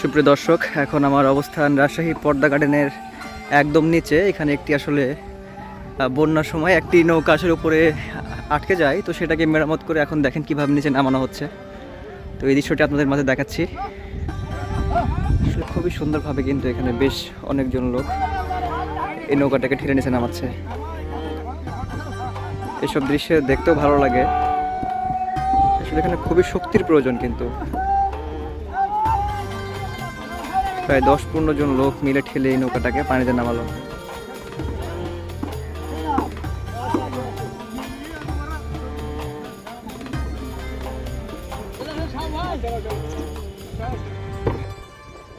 সুপ্রিয় দর্শক, এখন আমার অবস্থান রাজশাহী পর্দা গার্ডেনের একদম নিচে। এখানে একটি আসলে বন্যার সময় একটি নৌকা আসলে উপরে আটকে যায়। তো সেটাকে মেরামত করে এখন দেখেন কীভাবে নিচে নামানো হচ্ছে। তো এই দৃশ্যটি আপনাদের মাঝে দেখাচ্ছি। খুবই সুন্দরভাবে কিন্তু এখানে বেশ অনেকজন লোক এই নৌকাটাকে ঠেলে নিচে নামাচ্ছে। এসব দৃশ্য দেখতেও ভালো লাগে। আসলে এখানে খুবই শক্তির প্রয়োজন কিন্তু। প্রায় দশ পনেরো জন লোক মিলে ঠেলে এই নৌকাটাকে পানিতে নামালো।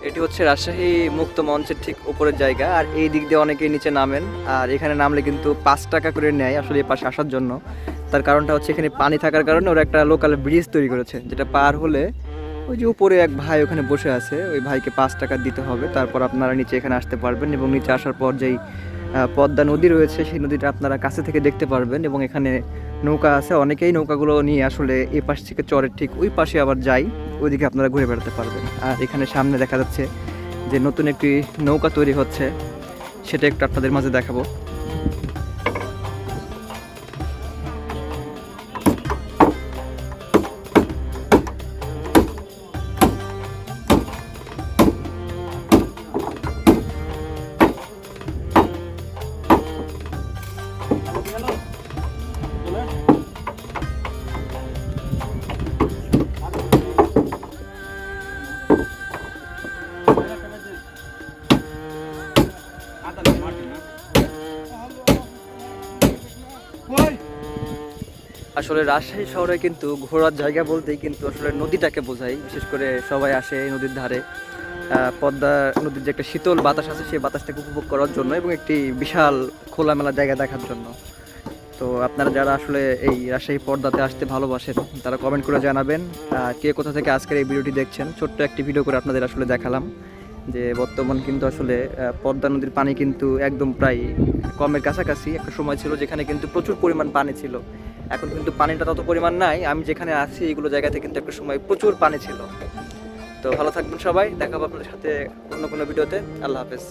এটি হচ্ছে রাজশাহী মুক্ত মঞ্চের ঠিক উপরের জায়গা, আর এই দিক দিয়ে অনেকেই নিচে নামেন, আর এখানে নামলে কিন্তু পাঁচ টাকা করে নেয় আসলে এই পাশে আসার জন্য। তার কারণটা হচ্ছে এখানে পানি থাকার কারণে ওরা একটা লোকাল ব্রিজ তৈরি করেছে, যেটা পার হলে ওই যে উপরে এক ভাই ওখানে বসে আছে, ওই ভাইকে পাঁচ টাকা দিতে হবে, তারপর আপনারা নিচে এখানে আসতে পারবেন এবং নিচে আসার পর যেই পদ্মা নদী রয়েছে সেই নদীটা আপনারা কাছে থেকে দেখতে পারবেন এবং এখানে নৌকা আছে, অনেকেই নৌকাগুলো নিয়ে আসলে এই পাশ থেকে চরের ঠিক ওই পাশে আবার যাই, ওইদিকে আপনারা ঘুরে বেড়াতে পারবেন। আর এখানে সামনে দেখা যাচ্ছে যে নতুন একটি নৌকা তৈরি হচ্ছে, সেটা একটু আপনাদের মাঝে দেখাবো। আসলে রাজশাহী শহরে কিন্তু ঘোরার জায়গা বলতেই কিন্তু আসলে নদীটাকে বোঝায়। বিশেষ করে সবাই আসে এই নদীর ধারে। পদ্মা নদীর যে একটা শীতল বাতাস আছে, সেই বাতাসটাকে উপভোগ করার জন্য এবং একটি বিশাল খোলামেলা জায়গা দেখার জন্য। তো আপনারা যারা আসলে এই রাজশাহী পর্দাতে আসতে ভালোবাসেন, তারা কমেন্ট করে জানাবেন কে কোথা থেকে আজকের এই ভিডিওটি দেখছেন, ছোট্ট একটি ভিডিও করে আপনাদের আসলে দেখালাম যে বর্তমান কিন্তু আসলে পদ্মা নদীর পানি কিন্তু একদম প্রায় কমের কাছাকাছি। একটা সময় ছিল যেখানে কিন্তু প্রচুর পরিমাণ পানি ছিল। এখন কিন্তু পানিটা তত পরিমাণ নাই। আমি যেখানে আছি, এগুলো জায়গাতে কিন্তু একটা সময় প্রচুর পানি ছিল। তো ভালো থাকবেন সবাই, দেখা হবে আপনাদের সাথে অন্য কোনো ভিডিওতে। আল্লাহ হাফেজ।